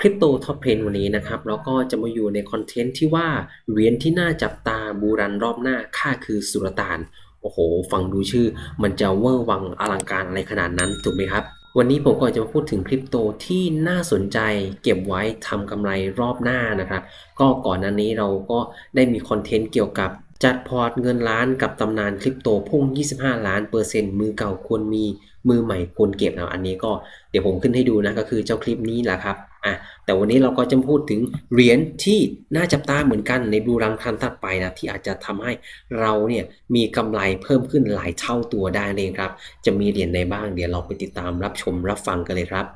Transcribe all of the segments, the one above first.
คริปโตท็อปเทนวันนี้นะครับแล้วก็จะมาอยู่ในคอนเทนต์ที่ว่าเหรียญที่น่าจับตาบูรันรอบหน้าค่าคือสุลต่าน โอ้โห ฟังดูชื่อ มันจะเวอร์วังอลังการอะไรขนาดนั้นถูกไหมครับ วันนี้ผมก็จะมาพูดถึงคริปโตที่น่าสนใจเก็บไว้ทำกำไรรอบหน้านะครับ ก็ก่อนหน้านี้เราก็ได้มีคอนเทนต์เกี่ยวกับจัดพอร์ตเงินล้านกับตำนานคริปโตพุ่ง 25 ล้านเปอร์เซ็นต์มือเก่าควรมี มือใหม่ควรเก็บนะอันนี้ก็เดี๋ยวผมขึ้นให้ดูนะก็คือเจ้าคลิปนี้แหละครับอะแต่วันนี้เราก็จะพูดถึงเหรียญที่น่าจับตาเหมือนกันในบูรังทันถัดไปนะที่อาจจะทำให้เราเนี่ยมีกำไรเพิ่มขึ้นหลายเท่าตัวได้เลยครับ จะมีเหรียญในบ้างเดี๋ยวเราไปติดตามรับชมรับฟังกันเลยครับ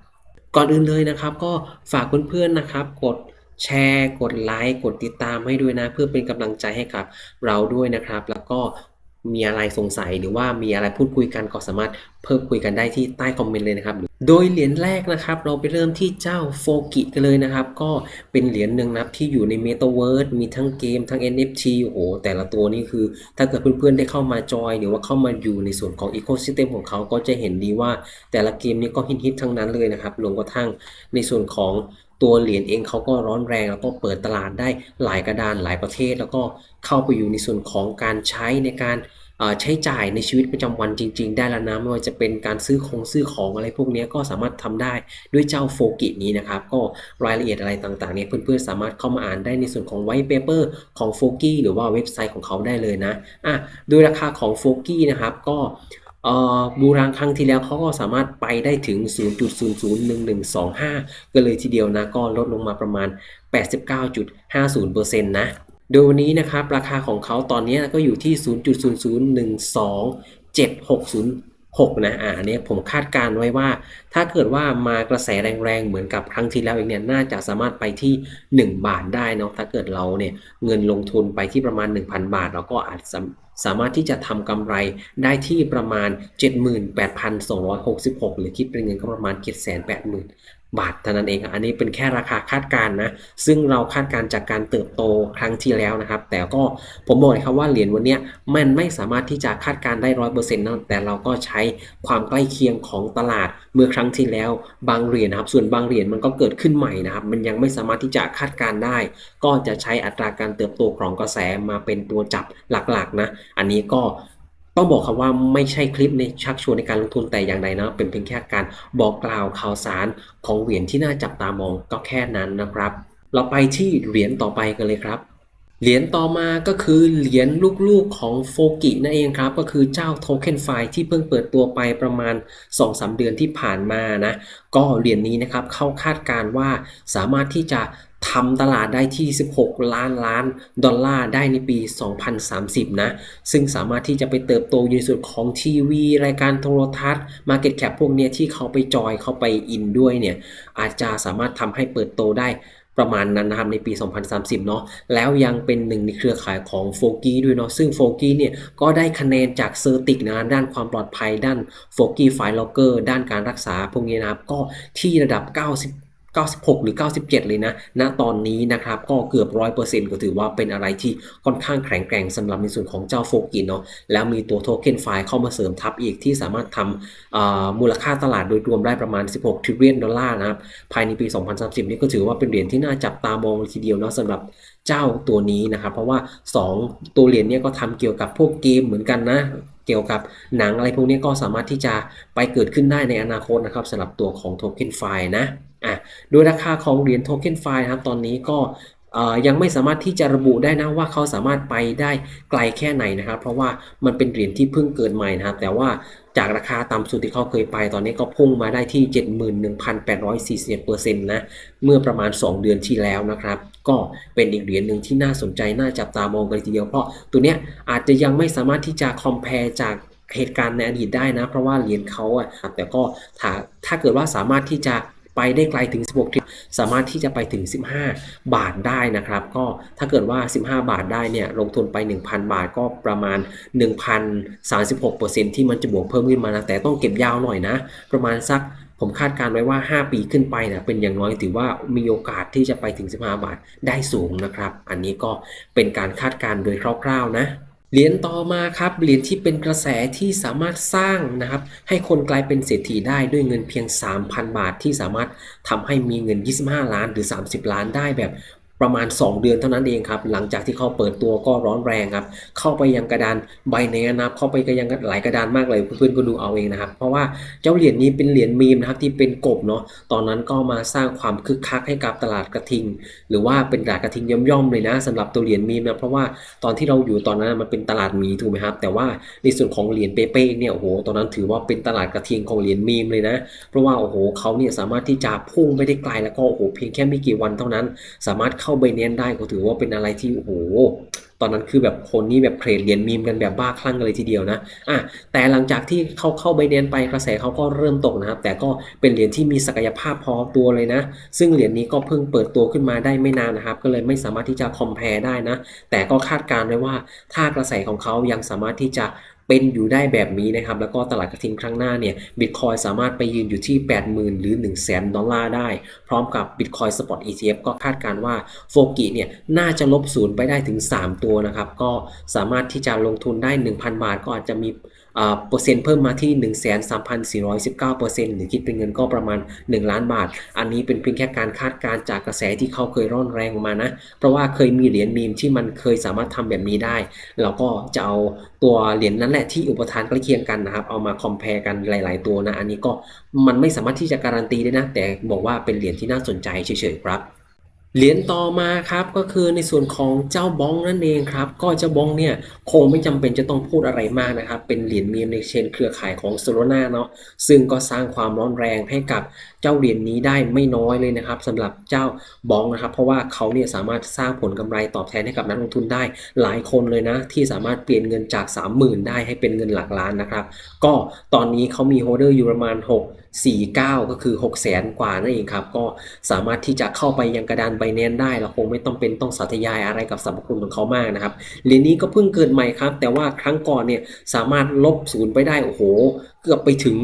ก่อนอื่นเลยนะครับ ก็ฝากเพื่อนๆนะครับกดแชร์ กดไลค์ กดติดตามให้ด้วยนะ เพื่อเป็นกำลังใจให้กับเราด้วยนะครับ แล้วก็ มีอะไรสงสัยหรือว่ามีอะไรพูดคุยกันก็สามารถเพิ่มคุยกันได้ที่ใต้คอมเมนต์เลยนะครับ โดยเหรียญแรกนะครับ เราไปเริ่มที่เจ้าโฟกิกันเลยนะครับ ก็เป็นเหรียญหนึ่งนับที่อยู่ในเมตาเวิร์มีทั้งเกมทั้ง NFT โอ้โห แต่ละตัวนี่คือ ถ้าเกิดเพื่อนๆได้เข้ามาจอย หรือว่าเข้ามาอยู่ในส่วนของอีโค y ิสเต็มของเขาก็จะเห็นดีว่าแต่ละเกมนี้ก็ฮิตๆทั้งนั้นเลยนะครับรวมกระทั่งในส่วนของ ตัวเหรียญเองเขาก็ร้อนแรงแล้วก็เปิดตลาดได้หลายกระดานหลายประเทศ แล้วก็เข้าไปอยู่ในส่วนของการใช้ในการใช้จ่ายในชีวิตประจำวันจริง ๆ ได้แล้วนะไม่ว่าจะเป็นการซื้อของซื้อของอะไรพวกนี้ก็สามารถทำได้ด้วยเจ้าโฟกินี้นะครับ ก็รายละเอียดอะไรต่างๆเนี่ยเพื่อนๆสามารถเข้ามาอ่านได้ในส่วนของไวท์เปเปอร์ของโฟกิหรือว่าเว็บไซต์ของเขาได้เลยนะอะโดยราคาของโฟกินะครับก็ บูรังครั้งที่แล้วเขาก็สามารถไปได้ถึง 0.001125ก็เลยทีเดียวนะ ก็ลดลงมาประมาณ 89.50%นะโดยวันนี้นะครับราคาของเขาตอนนี้ก็อยู่ที่ 0.00127606นะอ่าอันนี้ผมคาดการไว้ว่า ถ้าเกิดว่ามากระแสแรงๆ เหมือนกับครั้งที่แล้วเองเนี่ยน่าจะสามารถไปที่ 1 บาทได้เนาะถ้าเกิดเราเนี่ยเงินลงทุนไปที่ประมาณ 1,000 บาท เราก็อาจสามารถที่จะทำกำไรได้ที่ประมาณ 78,266 หรือคิดเป็นเงินก็ประมาณ 780,000 บาทเท่านั้นเอง อันนี้เป็นแค่ราคาคาดการณ์นะ ซึ่งเราคาดการณ์จากการเติบโตครั้งที่แล้วนะครับ แต่ก็ผมบอกเลยครับว่าเหรียญวันนี้มันไม่สามารถที่จะคาดการณ์ได้ร้อยเปอร์เซ็นต์นะแต่เราก็ใช้ความใกล้เคียงของตลาดเมื่อครั้งที่แล้วบางเหรียญนะครับ ส่วนบางเหรียญมันก็เกิดขึ้นใหม่นะครับ มันยังไม่สามารถที่จะคาดการณ์ได้ ก็จะใช้อัตราการเติบโตของกระแสมาเป็นตัวจับหลักๆนะ อันนี้ก็ ต้องบอกครับว่าไม่ใช่คลิปในชักชวนในการลงทุนแต่อย่างใดนะ เป็นเพียงแค่การบอกกล่าวข่าวสารของเหรียญที่น่าจับตามองก็แค่นั้นนะครับ เราไปที่เหรียญต่อไปกันเลยครับ เหรียญต่อมาก็คือเหรียญลูกๆของโฟกินั่นเองครับ ก็คือเจ้าโทเค็นไฟที่เพิ่งเปิดตัวไปประมาณ 2-3 เดือนที่ผ่านมานะ ก็เหรียญนี้นะครับเข้าคาดการว่าสามารถที่จะ ทำตลาดได้ที่ 16 ล้านล้านดอลลาร์ได้ในปี 2030 นะ ซึ่งสามารถที่จะไปเติบโตในส่วนของทีวี รายการโทรทัศน์ Market Cap พวกเนี้ยที่เขาไปจอยเขาไปอินด้วยเนี่ย อาจจะสามารถทำให้เปิดโตได้ประมาณนั้นนะครับในปี 2030 เนาะแล้วยังเป็นหนึ่งในเครือข่ายของโฟกี้ด้วยเนาะซึ่งโฟกี้เนี่ยก็ได้คะแนนจากเซอร์ติกนะด้านความปลอดภัยด้านโฟกี้ไฟล์ล็อกเกอร์ด้านการรักษาพวกนี้นะครับ ก็ที่ระดับ90 96 หรือ 97 เลยนะณตอนนี้นะครับก็เกือบ 100%ก็ถือว่าเป็นอะไรที่ค่อนข้างแข็งแกร่งสำหรับในส่วนของเจ้าโฟกินเนาะแล้วมีตัวโทเค็นไฟล์เข้ามาเสริมทับอีกที่สามารถทำมูลค่าตลาดโดยรวมได้ประมาณ 16ทริลเลียนดอลลาร์นะครับภายในปี 2030 นี่ก็ถือว่าเป็นเหรียญที่น่าจับตามองทีเดียวเนาะสำหรับเจ้าตัวนี้นะครับ เพราะว่า 2 ตัวเหรียญเนี่ยก็ทำเกี่ยวกับพวกเกมเหมือนกันนะ เกี่ยวกับหนังอะไรพวกนี้ก็สามารถที่จะไปเกิดขึ้นได้ในอนาคตนะครับสำหรับตัวของโทเค็นไฟล์นะอะโดยราคาของเหรียญโทเค็นไฟล์ครับตอนนี้ก็ยังไม่สามารถที่จะระบุได้นะว่าเขาสามารถไปได้ไกลแค่ไหนนะครับ เพราะว่ามันเป็นเหรียญที่เพิ่งเกิดใหม่นะครับ แต่ว่าจากราคาต่ำสุดที่เขาเคยไปตอนนี้ก็พุ่งมาได้ที่ 71,841%นะเมื่อประมาณ 2 เดือนที่แล้วนะครับ ก็เป็นอีกเหรียญหนึ่งที่น่าสนใจน่าจับตามองกันทีเดียวเพราะตัวเนี้ยอาจจะยังไม่สามารถที่จะคอมเพลจากเหตุการณ์ในอดีตได้นะ เพราะว่าเหรียญเขาอะแต่ก็ถ้าถ้าเกิดว่าสามารถที่จะไปได้ไกลถึง 16ทิศสามารถที่จะไปถึง 15 บาทได้นะครับ ก็ถ้าเกิดว่า 15 บาทได้เนี่ย ลงทุนไป 1,000 บาทก็ประมาณ 1,036%ที่มันจะบวกเพิ่มขึ้นมานะ แต่ต้องเก็บยาวหน่อยนะ ประมาณสัก ผมคาดการไว้ว่า 5 ปีขึ้นไปนะเป็นอย่างน้อยถือว่ามีโอกาสที่จะไปถึง 15 บาทได้สูงนะครับ อันนี้ก็เป็นการคาดการโดยคร่าวๆนะเหรียญต่อมาครับเหรียญที่เป็นกระแสที่สามารถสร้างนะครับให้คนกลายเป็นเศรษฐีได้ด้วยเงินเพียง 3,000 บาทที่สามารถทำให้มีเงิน 25 ล้านหรือ 30 ล้านได้แบบ ประมาณ 2 เดือนเท่านั้นเองครับ หลังจากที่เขาเปิดตัวก็ร้อนแรงครับ เข้าไปยังกระดานไบแนนะครับเข้าไปก็ยังหลายกระดานมากเลยเพื่อนๆก็ดูเอาเองนะครับ เพราะว่าเจ้าเหรียญนี้เป็นเหรียญมีมนะครับที่เป็นกบเนาะตอนนั้นก็มาสร้างความคึกคักให้กับตลาดกระทิง หรือว่าเป็นตลาดกระทิงย่อมๆเลยนะสำหรับตัวเหรียญมีมนะเพราะว่าตอนที่เราอยู่ตอนนั้นมันเป็นตลาดมีถูกไหมครับ แต่ว่าในส่วนของเหรียญเปเป้เนี่ยโอ้โหตอนนั้นถือว่าเป็นตลาดกระทิงของเหรียญมีมเลยนะ เพราะว่าโอ้โหเขาเนี่ยสามารถที่จะพุ่งไปได้ไกลแล้วก็โอ้โหเพียงแค่ไม่กี่วันเท่านั้น สามารถเข้าาไบแนนได้ก็ถือว่าเป็นอะไรที่โอ้โหตอนนั้นคือแบบคนนี้แบบเทรดเหรียญมีมกันแบบบ้าคลั่งกันเลยทีเดียวนะอะแต่หลังจากที่เขาเข้าไบแนนไปกระแสเขาก็เริ่มตกนะครับ แต่ก็เป็นเหรียญที่มีศักยภาพพอตัวเลยนะ ซึ่งเหรียญนี้ก็เพิ่งเปิดตัวขึ้นมาได้ไม่นานนะครับ ก็เลยไม่สามารถที่จะคอมเพลได้นะ แต่ก็คาดการณ์ไว้ว่าถ้ากระแสของเขายังสามารถที่จะ เป็นอยู่ได้แบบนี้นะครับ แล้วก็ตลาดกระทิงครั้งหน้าเนี่ยบิตคอยสามารถไปยืนอยู่ที่ 80,000 หรือ 1 0 0 0 0แสนดอลลาร์ได้ พร้อมกับบิตคอยสปอต ETF ก็คาดการว่าโฟกิเนี่ยน่าจะลบศูนย์ไปได้ถึง 3 ตัวนะครับ ก็สามารถที่จะลงทุนได้ 1,000 บาทก็อาจจะมี เปอร์เซ็นต์เพิ่มมาที่ 13,419เปอร์เซ็นต์หรือคิดเป็นเงินก็ประมาณ 1 ล้านบาท อันนี้เป็นเพียงแค่การคาดการณ์จากกระแสที่เขาเคยร่อนแรงมานะ เพราะว่าเคยมีเหรียญมีมที่มันเคยสามารถทำแบบนี้ได้ เราก็จะเอาตัวเหรียญนั้นแหละที่อุปทานใกล้เคียงกันนะครับ เอามาคอมเพลกันหลาย ๆ ตัวนะ อันนี้ก็มันไม่สามารถที่จะการันตีได้นะ แต่บอกว่าเป็นเหรียญที่น่าสนใจเฉยๆครับ เหรียญต่อมาครับก็คือในส่วนของเจ้าบองนั่นเองครับ ก็เจ้าบองเนี่ยคงไม่จำเป็นจะต้องพูดอะไรมากนะครับ เป็นเหรียญมีมในเชนเครือข่ายของโซโลนาเนาะซึ่งก็สร้างความร้อนแรงให้กับเจ้าเหรียญนี้ได้ไม่น้อยเลยนะครับสำหรับเจ้าบองนะครับ เพราะว่าเขาเนี่ยสามารถสร้างผลกำไรตอบแทนให้กับนักลงทุนได้หลายคนเลยนะ ที่สามารถเปลี่ยนเงินจาก 30,000 ได้ให้เป็นเงินหลักล้านนะครับ ก็ตอนนี้เขามีโฮเดอร์อยู่ประมาณ 6 49 ก็คือ 6 0แสนกว่านั่นเองครับ ก็สามารถที่จะเข้าไปยังกระดานไบแนนได้ เราคงไม่ต้องเป็นต้องสาธยายอะไรกับสรรพคุณของเขามากนะครับเหรียญนี้ก็เพิ่งเกิดใหม่ครับ แต่ว่าครั้งก่อนเนี่ยสามารถลบศูนย์ไปได้ โอ้โห เกือบไปถึง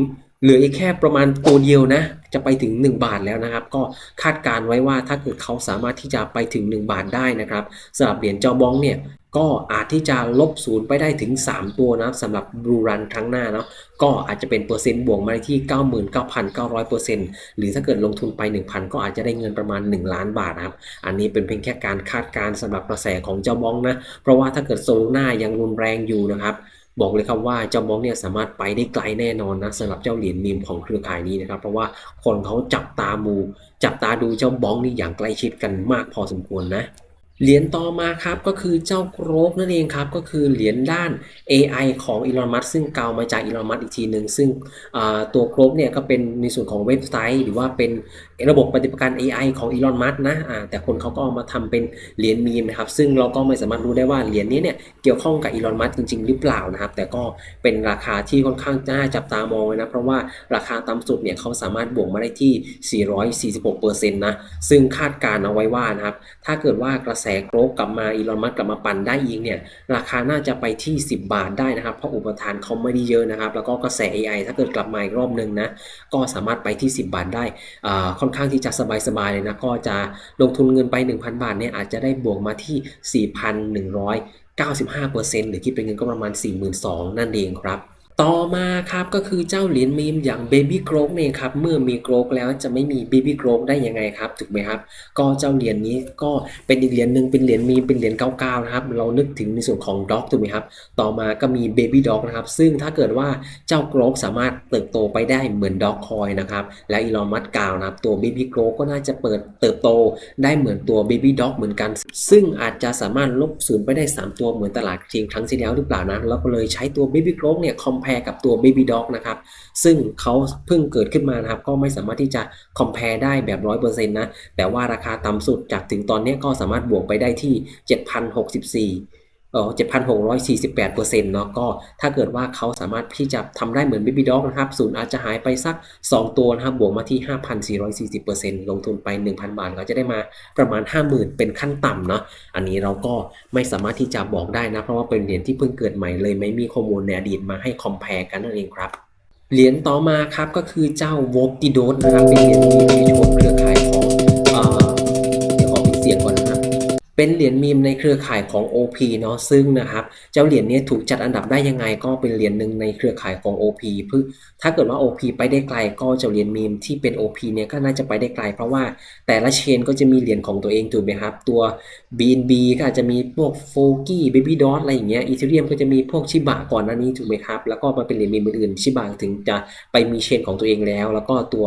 เหลืออีกแค่ประมาณตัวเดียวนะ จะไปถึง 1 บาทแล้วนะครับ ก็คาดการไว้ว่าถ้าเกิดเขาสามารถที่จะไปถึง 1 บาทได้นะครับสำหรับเหรียญเจ้าบ้องเนี่ย ก็อาจที่จะลบศูนย์ไปได้ถึง 3 ตัวนะครับสำหรับบรูรันครั้งหน้าเนาะก็อาจจะเป็นเปอร์เซ็นต์บวกมาที่ 99,900เปอร์เซ็นต์หรือถ้าเกิดลงทุนไป 1,000 ก็อาจจะได้เงินประมาณ 1 ล้านบาทนะครับ อันนี้เป็นเพียงแค่การคาดการณ์สำหรับกระแสของเจ้าบ้องนะ เพราะว่าถ้าเกิดโซลนายังรุนแรงอยู่นะครับบอกเลยครับว่าเจ้าบ้องเนี่ยสามารถไปได้ไกลแน่นอนนะสำหรับเจ้าเหรียญมีมของเครือข่ายนี้นะครับเพราะว่าคนเขาจับตามู จับตาดูเจ้าบ้องนี่อย่างใกล้ชิดกันมากพอสมควรนะ เหรียญต่อมาครับก็คือเจ้าโกรกนั่นเองครับก็คือเหรียญด้าน AI ของอีลอนมัสซึ่งเกามาจากอีลอนมัสอีกทีหนึ่งซึ่งตัวโกรกเนี่ยก็เป็นในส่วนของเว็บไซต์ หรือว่าเป็นระบบปฏิบัติการ AI ของอีลอนมัสนะแต่คนเขาก็เอามาทำเป็นเหรียญมีมนะครับซึ่งเราก็ไม่สามารถรู้ได้ว่าเหรียญนี้เนี่ยเกี่ยวข้องกับอีลอนมัสจริง ๆ หรือเปล่านะครับ แต่ก็เป็นราคาที่ค่อนข้างน่าจับตามองเลยนะเพราะว่าราคาต่ำสุดเนี่ยเขาสามารถบวกมาได้ที่ 446%นะซึ่งคาดการเอาไว้ว่านะครับถ้าเกิดว่ากระแสโกรกกลับมาอีลอนมัสกลับมาปั่นได้อีกเนี่ยราคาน่าจะไปที่ 10 บาทได้นะครับ เพราะอุปทานเขาไม่ได้เยอะนะครับ แล้วก็กระแส AI ถ้าเกิดกลับมาอีกรอบหนึ่งนะก็สามารถไปที่ 10 บาทได้ค่อนข้างที่จะสบายๆเลยนะก็จะลงทุนเงินไป 1,000 บาทเนี่ยอาจจะได้บวกมาที่ 4,195%หรือคิดเป็นเงินก็ประมาณ 42,000 นั่นเองครับ ต่อมาครับก็คือเจ้าเหรียญมีมอย่าง Baby g r o k เนี่ยครับเมื่อมี g r o k แล้วจะไม่มี Baby g r o k ได้ยังไงครับถูกไหมครับก็เจ้าเหรียญนี้ก็เป็นอีกเหรียญหนึ่งเป็นเหรียญมีมเป็นเหรียญ99นะครับเรานึกถึงในส่วนของ Dog ถูกไหมครับต่อมาก็มี Baby Dog นะครับซึ่งถ้าเกิดว่าเจ้า g r o k สามารถเติบโตไปได้เหมือน Dog Coin นะครับและอีลอนมัสกล่าวนะครับตัว Baby g r o k ก็น่าจะเปิดเติบโตได้เหมือนตัว Baby Dog เหมือนกัน ซึ่งอาจจะสามารถลบศูนย์ไปได้ 3 ตัวเหมือนตลาดจริงครั้งที่แล้วหรือเปล่านะเราก็เลยใช้ตัว Baby g r o k เนี่ยคอมเพลกับตัว Baby Dog นะครับ ซึ่งเขาเพิ่งเกิดขึ้นมานะครับ ก็ไม่สามารถที่จะ compare ได้แบบ 100%นะ แต่ว่าราคาต่ำสุดจากถึงตอนนี้ก็สามารถบวกไปได้ที่ 7,064 เออ7,648เปอร์เซ็นต์เนาะก็ถ้าเกิดว่าเขาสามารถที่จะทำได้เหมือน Baby Dog นะครับศูนย์อาจจะหายไปสัก 2 ตัวนะครับบวกมาที่ 5,440เปอร์เซ็นต์ลงทุนไป 1,000 บาท ก็จะได้มาประมาณ 50,000 เป็นขั้นต่ำเนาะอันนี้เราก็ไม่สามารถที่จะบอกได้นะ เพราะว่าเป็นเหรียญที่เพิ่งเกิดใหม่เลยไม่มีข้อมูลในอดีตมาให้ compare กันนั่นเองครับเหรียญต่อมาครับก็คือเจ้า v o k i d o s นะครับเป็นเหรียญมีในโชว์ เป็นเหรียญมีมในเครือข่ายของ OP เนาะซึ่งนะครับ เจ้าเหรียญนี้ถูกจัดอันดับได้ยังไงก็เป็นเหรียญหนึ่งในเครือข่ายของ OP เพื่อถ้าเกิดว่า OP ไปได้ไกลก็เจ้าเหรียญมีมที่เป็น OP เนี่ยก็น่าจะไปได้ไกล เพราะว่าแต่ละเชนก็จะมีเหรียญของตัวเองถูกไหมครับ ตัว BNB ก็อาจจะมีพวก f o g y Baby Dot อะไรอย่างเงี้ย Ethereum ก็จะมีพวกชิบะก่อนหน้านี้ถูกไหมครับ แล้วก็มาเป็นเหรียญมีมอื่นชิบะถึงจะไปมีเชนของตัวเองแล้ว แล้วก็ตัว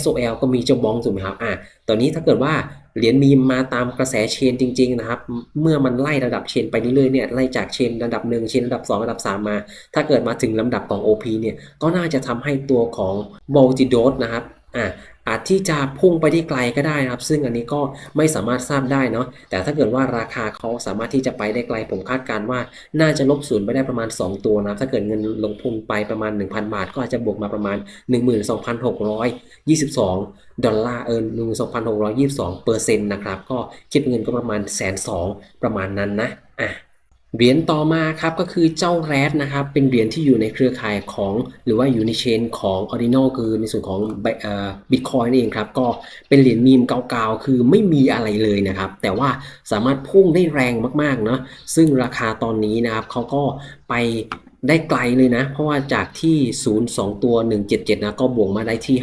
SOL ก็มีเจ้าบองถูกไหมครับอะตอนนี้ถ้าเกิดว่า เหรียญมีมมาตามกระแสเชนจริง ๆ นะครับ เมื่อมันไล่ระดับเชนไปเรื่อยๆเนี่ยไล่จากเชนระดับ1เชนระดับ 2 ระดับ 3 มา ถ้าเกิดมาถึงลำดับของ OP เนี่ยก็น่าจะทำให้ตัวของ m u l t i d o t นะครับอะ อาจที่จะพุ่งไปได้ไกลก็ได้นะครับ ซึ่งอันนี้ก็ไม่สามารถทราบได้เนาะแต่ถ้าเกิดว่าราคาเขาสามารถที่จะไปได้ไกล ผมคาดการณ์ว่าน่าจะลบศูนย์ไปได้ประมาณ 2 ตัวนะถ้าเกิดเงินลงทุนไปประมาณ 1,000 บาท ก็อาจจะบวกมาประมาณ 12,622 ดอลลาร์เออ12,622เปอร์เซ็นต์นะครับก็คิดเป็นเงินก็ประมาณแสนสองประมาณนั้นนะอะ เหรียญต่อมาครับก็คือเจ้าแรดนะครับ เป็นเหรียญที่อยู่ในเครือข่ายของ หรือว่าอยู่ในเชนของ Ordinal คือในส่วนของบิตคอยน์เองครับ ก็เป็นเหรียญมีมเก่าๆ คือไม่มีอะไรเลยนะครับ แต่ว่าสามารถพุ่งได้แรงมากๆเนาะซึ่งราคาตอนนี้นะครับเขาก็ไปได้ไกลเลยนะ เพราะว่าจากที่ 0 2 ตัว 177 นะ ก็บวกมาได้ที่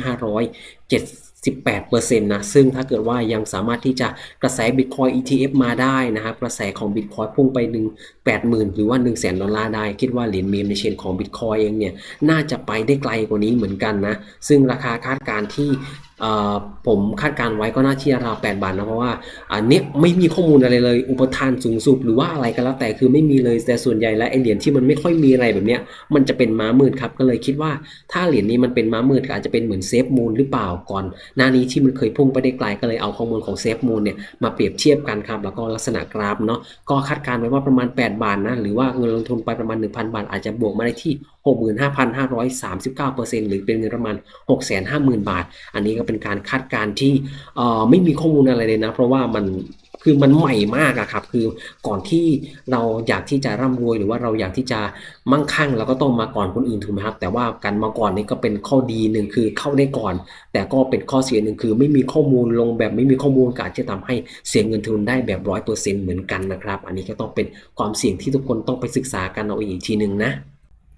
18%นะซึ่งถ้าเกิดว่ายังสามารถที่จะกระแส Bitcoin ETF มาได้นะครับกระแสของ Bitcoin พุ่งไป 1 80,000 หรือว่า 1 0 0 0 0 0ดอลลาร์ได้ คิดว่าเหรียญมีมในเชนของ Bitcoin เองเนี่ย น่าจะไปได้ไกลกว่านี้เหมือนกันนะ ซึ่งราคาคาดการณ์ที่ผมคาดการไว้ก็น่าที่อราว8บาทนะเพราะว่าอันนี้ไม่มีข้อมูลอะไรเลย อุปทานสูงสุดหรือว่าอะไรก็แล้วแต่คือไม่มีเลยแต่ส่วนใหญ่แล้วไอเหรียญที่มันไม่ค่อยมีอะไรแบบเนี้ยมันจะเป็นม้ามืดครับก็เลยคิดว่าถ้าเหรียญนี้มันเป็นม้ามืดก็อาจจะเป็นเหมือนเซฟมูลหรือเปล่าก่อน หน้านี้ที่มันเคยพุ่งไปได้ไกลก็เลยเอาข้อมูลของเซฟมูลเนี่ยมาเปรียบเทียบกันครับแล้วก็ลักษณะกราฟเนาะก็คาดการไว้ว่าประมาณ 8 บาทนะหรือว่าเงินลงทุนไปประมาณ 1,000 บาทอาจจะบวกมาได้ที่ 65,539%หรือเป็นเงินประมาณ 650,000 บาท อันนี้ก็เป็นการคาดการณ์ที่ไม่มีข้อมูลอะไรเลยนะ เพราะว่ามันคือมันใหม่มากอะครับคือก่อนที่เราอยากที่จะร่ำรวยหรือว่าเราอยากที่จะมั่งคั่งเราก็ต้องมาก่อนคนอื่นถูกไหมครับ แต่ว่าการมาก่อนนี่ก็เป็นข้อดีหนึ่งคือเข้าได้ก่อน แต่ก็เป็นข้อเสียหนึ่งคือ ไม่มีข้อมูลลงแบบไม่มีข้อมูลกาจจะทำให้เสียเงินทุนได้แบบร้อยเปอร์เซ็นต์เหมือนกันนะครับ อันนี้ก็ต้องเป็นความเสี่ยงที่ทุกคนต้องไปศึกษากันเอาอีกทีหนึ่งนะ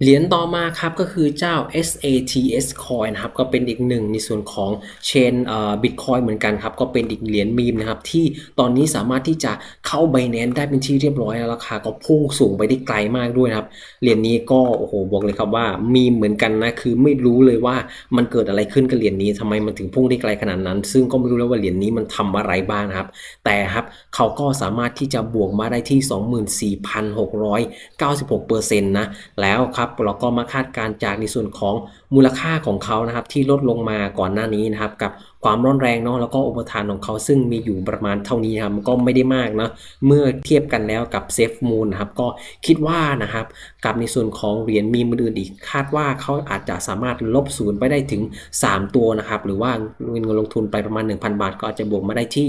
เหรียญต่อมาครับก็คือเจ้า SATS Coin นะครับก็เป็นอีกหนึ่งในส่วนของเชนเอ่อ Bitcoin เหมือนกันครับก็เป็นอีกเหรียญมีมนะครับที่ตอนนี้สามารถที่จะเข้า Binance ได้เป็นที่เรียบร้อยแล้วราคาก็พุ่งสูงไปได้ไกลมากด้วยครับเหรียญนี้ก็โอ้โหบอกเลยครับว่ามีเหมือนกันนะคือไม่รู้เลยว่ามันเกิดอะไรขึ้นกับเหรียญนี้ทำไมมันถึงพุ่งได้ไกลขนาดนั้น ซึ่งก็ไม่รู้แล้วว่าเหรียญนี้มันทำอะไรบ้างครับแต่ครับเขาก็สามารถที่จะบวกมาได้ที่ 24,696%นะแล้วครับบเราก็มาคาดการจากในส่วนของ มูลค่าของเขานะครับที่ลดลงมาก่อนหน้านี้นะครับกับความร้อนแรงเนาะแล้วก็อุปทานของเขาซึ่งมีอยู่ประมาณเท่านี้ครับก็ไม่ได้มากนะเมื่อเทียบกันแล้วกับเซฟมูลนะครับก็คิดว่านะครับกับในส่วนของเหรียญมีมืออื่นอีกคาดว่าเขาอาจจะสามารถลบศูนย์ไปได้ถึง 3 ตัวนะครับหรือว่าเงินลงทุนไปประมาณ 1,000 บาท ก็อาจจะบวกมาได้ที่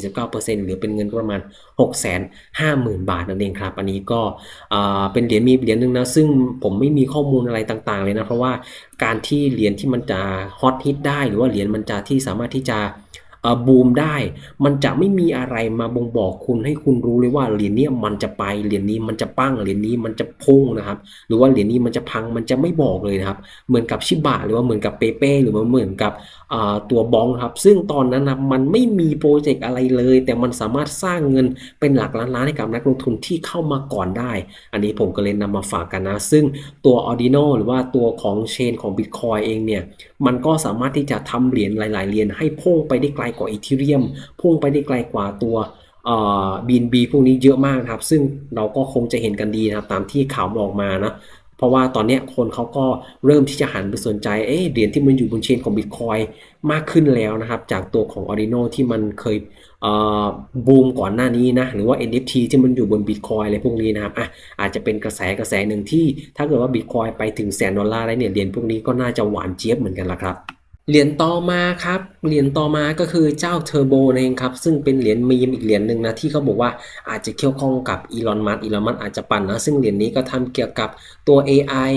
65,749%หรือเป็นเงินประมาณ 650,000 บาทนั่นเองครับอันนี้ก็เป็นเหรียญมีเหรียญหนึ่งนะซึ่งผมไม่มีข้อมูลอะไรต่างเลยนะ เพราะว่าการที่เหรียญที่มันจะฮอตฮิตได้ หรือว่าเหรียญมันจะที่สามารถที่จะ บูมได้ มันจะไม่มีอะไรมาบ่งบอกคุณให้คุณรู้เลยว่าเหรียญนี้มันจะไปเหรียญนี้มันจะปั้งเหรียญนี้มันจะพุ่งนะครับ หรือว่าเหรียญนี้มันจะพังมันจะไม่บอกเลยนะครับ เหมือนกับชิบะหรือว่าเหมือนกับเปเป้หรือว่าเหมือนกับตัวบองครับ ซึ่งตอนนั้นนะมันไม่มีโปรเจกต์อะไรเลย แต่มันสามารถสร้างเงินเป็นหลักล้านล้านให้กับนักลงทุนที่เข้ามาก่อนได้ อันนี้ผมก็เลยนำมาฝากกันนะ ซึ่งตัว Ordino หรือว่าตัวของเชนของ Bitcoin เองเนี่ย มันก็สามารถที่จะทำเหรียญหลาย ๆ เหรียญให้พุ่งไปได้ไกลกว่าอีทีเรียมพุ่งไปได้ไกลกว่าตัวบีนบีพวกนี้เยอะมากครับ ซึ่งเราก็คงจะเห็นกันดีนะครับ ตามที่ข่าวออกมานะเพราะว่าตอนนี้คนเขาก็เริ่มที่จะหันไปสนใจ เอ๊เหรียญที่มันอยู่บนเชนของ Bitcoin มากขึ้นแล้วนะครับ จากตัวของ Ordino ที่มันเคยบูมก่อนหน้านี้นะ หรือว่า NFT ที่มันอยู่บน Bitcoin อะไรพวกนี้นะครับอะอาจจะเป็นกระแสกระแสหนึ่งที่ ถ้าเกิดว่า Bitcoin ไปถึงแสนดอลลาร์แล้วเนี่ย เหรียญพวกนี้ก็น่าจะหวานเจี๊ยบเหมือนกันละครับ เหรียญต่อมาครับ เหรียญต่อมาก็คือเจ้าเทอร์โบเองครับ ซึ่งเป็นเหรียญมีมอีกเหรียญหนึ่งนะที่เขาบอกว่าอาจจะเกี่ยวข้องกับอีลอนมัสอีลอนมัสอาจจะปั่นนะ ซึ่งเหรียญนี้ก็ทำเกี่ยวกับตัว AI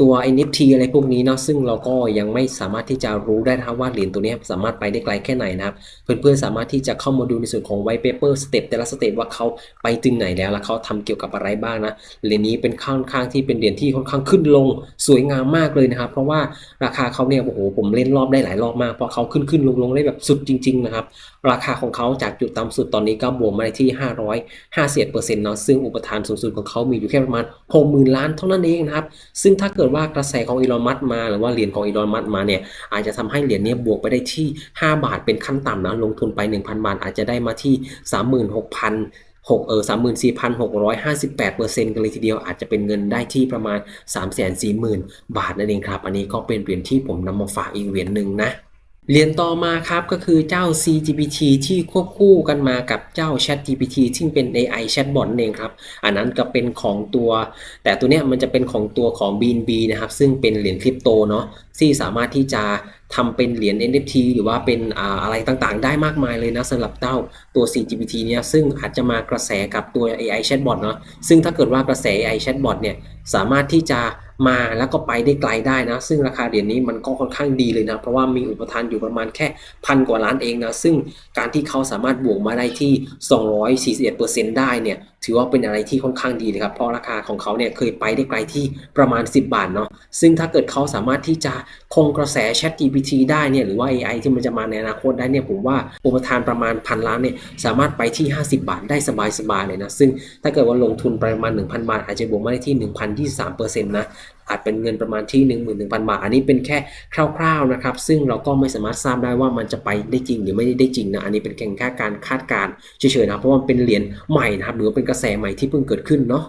ตัว NFT อะไรพวกนี้เนาะซึ่งเราก็ยังไม่สามารถที่จะรู้ได้นะว่าเหรียญตัวนี้สามารถไปได้ไกลแค่ไหนนะครับ เพื่อนๆสามารถที่จะเข้ามาดูในส่วนของ white paper สเต็ปแต่ละสเต็ปว่าเขาไปถึงไหนแล้ว แล้วเขาทำเกี่ยวกับอะไรบ้างนะเหรียญนี้เป็นค่อนข้างที่เป็นเหรียญที่ค่อนข้างขึ้นลงสวยงามมากเลยนะครับ เพราะว่าราคาเขาเนี่ยโอ้โหผมเล่นรอบได้หลายรอบมากเพราะเขาขึ้นขึ้นลงลงได้แบบสุดจริงๆนะครับราคาของเขาจากจุดต่ำสุดตอนนี้ก็บวกมาได้ที่ 551เปอร์เซ็นต์เนาะซึ่งอุปทานสูงสุดของเขามีอยู่แค่ประมาณ60,000ล้านเท่านั้นเองนะครับซึ่งถ้าเกิดว่ากระแสของอีลอนมัสมาหรือว่าเหรียญของอีลอนมัสมาเนี่ยอาจจะทำให้เหรียญนี้บวกไปได้ที่ 5 บาทเป็นขั้นต่ำนะลงทุนไป 1,000 บาทอาจจะได้มาที่ 36,000 6เออ34,658เปอร์เซ็นต์กันเลยทีเดียวอาจจะเป็นเงินได้ที่ประมาณ340,000บาทนั่นเองครับ อันนี้ก็เป็นเหรียญที่ผมนำมาฝากอีกเหรียญหนึ่งนะ เหรียญต่อมาครับก็คือเจ้า CGPT ที่ควบคู่กันมากับเจ้า ChatGPT ซึ่งเป็น AI chatbot เองครับ อันนั้นก็เป็นของตัว แต่ตัวเนี้ยมันจะเป็นของตัวของ BNB นะครับ ซึ่งเป็นเหรียญคริปโตเนาะที่สามารถที่จะทำเป็นเหรียญ NFT หรือว่าเป็นอะไรต่างๆ ได้มากมายเลยนะสำหรับเจ้าตัว CGPT เนี่ยซึ่งอาจจะมากระแสกับตัว AI chatbot เนาะซึ่งถ้าเกิดว่ากระแส AI chatbot เนี่ยสามารถที่จะ มาแล้วก็ไปได้ไกลได้นะ ซึ่งราคาเหรียญนี้มันก็ค่อนข้างดีเลยนะ เพราะว่ามีอุปทานอยู่ประมาณแค่พันกว่าล้านเองนะ ซึ่งการที่เขาสามารถบวกมาได้ที่ 241%ได้เนี่ยถือว่าเป็นอะไรที่ค่อนข้างดีเลยครับ เพราะราคาของเขาเนี่ยเคยไปได้ไกลที่ประมาณ 10 บาทเนาะ ซึ่งถ้าเกิดเขาสามารถที่จะคงกระแส Chat GPT ได้เนี่ย หรือว่า AI ที่มันจะมาในอนาคตได้เนี่ย ผมว่าอุปทานประมาณพันล้านเนี่ย สามารถไปที่ 50 บาทได้สบายๆเลยนะ ซึ่งถ้าเกิดว่าลงทุนประมาณ 1,000 บาท อาจจะบวกมาได้ที่ 1,023%นะ อาจเป็นเงินประมาณที่ 11,000 บาท อันนี้เป็นแค่คร่าวๆนะครับ ซึ่งเราก็ไม่สามารถทราบได้ว่ามันจะไปได้จริงหรือไม่ได้จริงนะ อันนี้เป็นแค่การคาดการณ์เฉยๆนะ เพราะว่ามันเป็นเหรียญใหม่นะครับ หรือเป็นกระแสใหม่ที่เพิ่งเกิดขึ้นเนาะ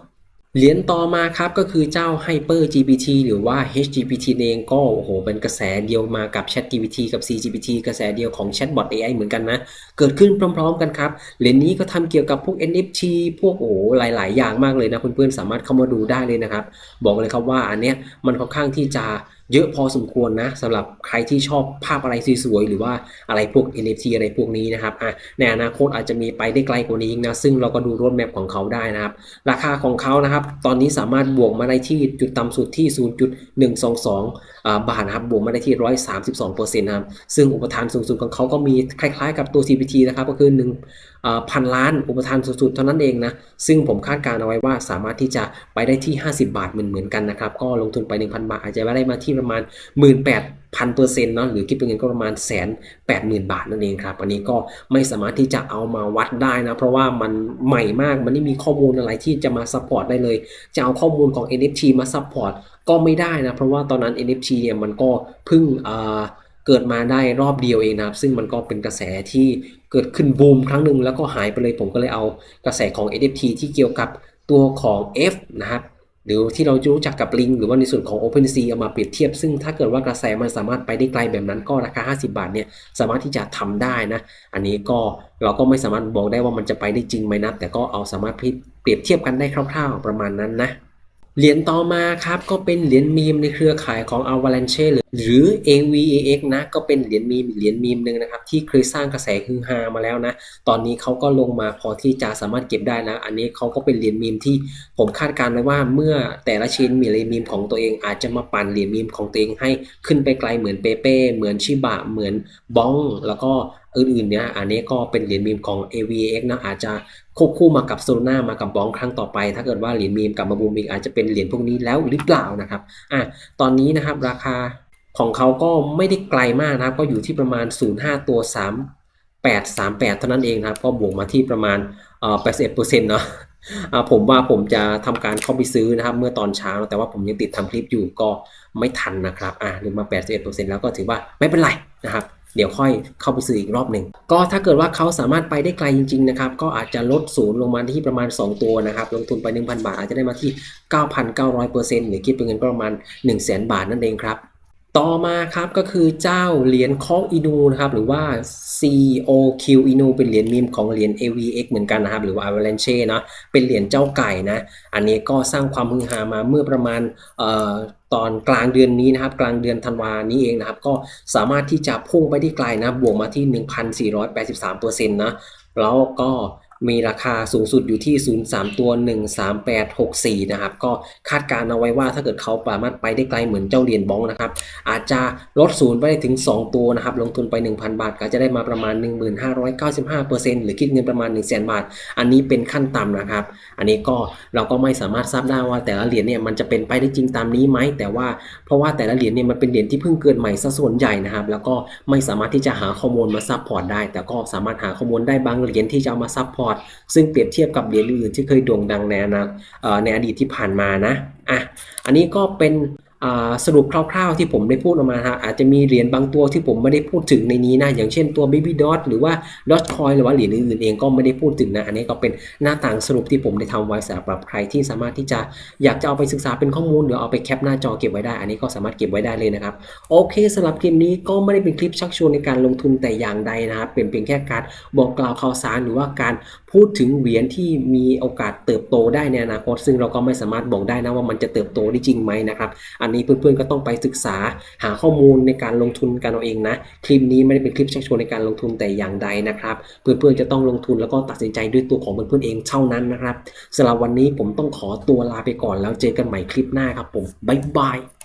เหรียญต่อมาครับก็คือเจ้า Hyper GPT หรือว่า HGPT เองก็โอ้โหเป็นกระแสเดียวมากับ Chat GPT กับ CGPT กระแสเดียวของ Chatbot AI เหมือนกันนะ เกิดขึ้นพร้อม ๆ กันครับ เหรียญนี้ก็ทำเกี่ยวกับพวก NFT พวกโอ้โหหลาย ๆ อย่างมากเลยนะเพื่อนๆสามารถเข้ามาดูได้เลยนะครับ บอกเลยครับว่าอันเนี้ยมันค่อนข้างที่จะ เยอะพอสมควรนะสำหรับใครที่ชอบภาพอะไรสวยๆหรือว่าอะไรพวก NFT อะไรพวกนี้นะครับอะในอนาคตอาจจะมีไปได้ไกลกว่านี้นะซึ่งเราก็ดูรถแมพของเขาได้นะครับ ราคาของเขานะครับ ตอนนี้สามารถบวกมาได้ที่จุดต่ำสุดที่ 0.122 บาทนะครับบวกมาได้ที่ 132%นะครับซึ่งอุปทานสูงสุดของเขาก็มีคล้ายๆ กับตัว CPT นะครับก็คือ1อ่า พันล้านอุปทานสูงสุดเท่านั้นเองนะ ซึ่งผมคาดการณ์เอาไว้ว่าสามารถที่จะไปได้ที่ 50 บาทเหมือนๆกันนะครับ ก็ลงทุนไป 1,000 บาท อาจจะได้มาที่ประมาณ 18,000เปอร์เซ็นต์เนาะหรือคิดเป็นเงินก็ประมาณแสนแปดหมื่นบาทนั่นเองครับ อันนี้ก็ไม่สามารถที่จะเอามาวัดได้นะ เพราะว่ามันใหม่มากมันไม่มีข้อมูลอะไรที่จะมาซัพพอร์ตได้เลย จะเอาข้อมูลของ NFT มาซัพพอร์ตก็ไม่ได้นะ เพราะว่าตอนนั้น NFT เนี่ยมันก็เพิ่งอ่า เกิดมาได้รอบเดียวเองนะครับ ซึ่งมันก็เป็นกระแสที่เกิดขึ้นบูมครั้งหนึ่งแล้วก็หายไปเลยผมก็เลยเอากระแสของ NFT ที่เกี่ยวกับตัวของ F นะครับหรือที่เรารู้จักกับลิงหรือว่าในส่วนของ OpenSea เอามาเปรียบเทียบ ซึ่งถ้าเกิดว่ากระแสมันสามารถไปได้ไกลแบบนั้นก็ราคา 50 บาทเนี่ยสามารถที่จะทำได้นะ อันนี้ก็เราก็ไม่สามารถบอกได้ว่ามันจะไปได้จริงไหมนะแต่ก็เอาสามารถเปรียบเทียบกันได้คร่าว ๆ ประมาณนั้นนะ เหรียญต่อมาครับก็เป็นเหรียญมีมในเครือข่ายของ Avalanche หรือ AVAX นะก็เป็นเหรียญมีมเหรียญมีมหนึ่งนะครับที่เคยสร้างกระแสฮือฮามาแล้วนะ ตอนนี้เขาก็ลงมาพอที่จะสามารถเก็บได้นะ อันนี้เขาก็เป็นเหรียญมีมที่ผมคาดการณ์ไว้ว่าเมื่อแต่ละชิ้นมีเหรียญมีมของตัวเองอาจจะมาปั่นเหรียญมีมของตัวเองให้ขึ้นไปไกลเหมือนเปเป้เหมือนชิบะเหมือนบ้อง แล้วก็ อื่นๆเนี่ยอันนี้ก็เป็นเหรียญมีมของ AVX นะอาจจะควบคู่มากับโซลนามากับบองครั้งต่อไป ถ้าเกิดว่าเหรียญมีมกลับมาบูมอีกอาจจะเป็นเหรียญพวกนี้แล้วหรือเปล่านะครับอะตอนนี้นะครับราคาของเขาก็ไม่ได้ไกลมากนะครับ ก็อยู่ที่ประมาณ 0.5 ตัว 3 8 3 8 เท่านั้นเองนะครับ ก็บวกมาที่ประมาณเอ่อ81%เนาะอ่าผมว่าผมจะทำการเข้าไปซื้อนะครับ เมื่อตอนเช้า แต่ว่าผมยังติดทำคลิปอยู่ก็ไม่ทันนะครับอ่าหรือมา 81%แล้วก็ถือว่าไม่เป็นไรนะครับ เดี๋ยวค่อยเข้าไปซื้ออีกรอบหนึ่ง ก็ถ้าเกิดว่าเขาสามารถไปได้ไกลจริงๆนะครับ ก็อาจจะลดศูนย์ลงมาที่ประมาณ 2 ตัวนะครับ ลงทุนไป 1,000 บาทอาจจะได้มาที่ 9,900%หรือคิดเป็นเงินประมาณ 100,000 บาทนั่นเองครับ ต่อมาครับก็คือเจ้าเหรียญคอกอินูนะครับหรือว่า COQ อินูเป็นเหรียญมีมของเหรียญ AVX เหมือนกันนะครับหรือว่า Avalanche เนาะเป็นเหรียญเจ้าไก่นะอันนี้ก็สร้างความฮือฮามาเมื่อประมาณเอ่อตอนกลางเดือนนี้นะครับกลางเดือนธันวานี้เองนะครับก็สามารถที่จะพุ่งไปได้ไกลนะบวกมาที่ 1,483%นะแล้วก็ มีราคาสูงสุดอยู่ที่ 03 ตัว 13864 นะครับ ก็คาดการณ์เอาไว้ว่าถ้าเกิดเขาสามารถไปได้ไกลเหมือนเจ้าเหรียญบ้องนะครับ อาจจะลดศูนย์ไปได้ถึง 2 ตัวนะครับ ลงทุนไป 1,000 บาท ก็จะได้มาประมาณ 1595%หรือคิดเงินประมาณ 1 0 0 0 0 0 บาท อันนี้เป็นขั้นต่ำนะครับ อันนี้ก็เราก็ไม่สามารถทราบได้ว่าแต่ละเหรียญเนี่ยมันจะเป็นไปได้จริงตามนี้ไหม แต่ว่าเพราะว่าแต่ละเหรียญเนี่ยมันเป็นเหรียญที่เพิ่งเกิดใหม่ซะส่วนใหญ่นะครับ แล้วก็ไม่สามารถที่จะหาข้อมูลมาซัพพอร์ตได้ แต่ก็สามารถหาข้อมูลได้บางเหรียญที่จะเอามาซัพพอร์ตซึ่งเปรียบเทียบกับเหรียญอื่นๆที่เคยโด่งดังในอนาในอดีตที่ผ่านมานะอะอันนี้ก็เป็น สรุปคร่าวๆที่ผมได้พูดออกมาฮะอาจจะมีเหรียญบางตัวที่ผมไม่ได้พูดถึงในนี้นะ อย่างเช่นตัว Baby Dot หรือว่า Dogecoin หรือว่าเหรียญอื่นๆเองก็ไม่ได้พูดถึงนะ อันนี้ก็เป็นหน้าต่างสรุปที่ผมได้ทำไว้สำหรับใครที่สามารถที่จะอยากจะเอาไปศึกษาเป็นข้อมูลหรือเอาไปแคปหน้าจอเก็บไว้ได้ อันนี้ก็สามารถเก็บไว้ได้เลยนะครับ โอเคสำหรับคลิปนี้ก็ไม่ได้เป็นคลิปชักชวนในการลงทุนแต่อย่างใดนะครับเป็นเพียงแค่การบอกกล่าวข่าวสารหรือว่าการพูดถึงเหรียญที่มีโอกาสเติบโตได้ในอนาคตซึ่งเราก็ไม่สามารถบอกได้นะว่ามันจะเติบโตได้จริงไหมนะครับอันนี้เพื่อนๆก็ต้องไปศึกษาหาข้อมูลในการลงทุนกันเอาเองนะ คลิปนี้ไม่ได้เป็นคลิปชักชวนในการลงทุนแต่อย่างใดนะครับ เพื่อนๆจะต้องลงทุนแล้วก็ตัดสินใจด้วยตัวของเพื่อนๆเองเท่านั้นนะครับสำหรับวันนี้ผมต้องขอตัวลาไปก่อนแล้วเจอกันใหม่คลิปหน้าครับผมบ๊ายบาย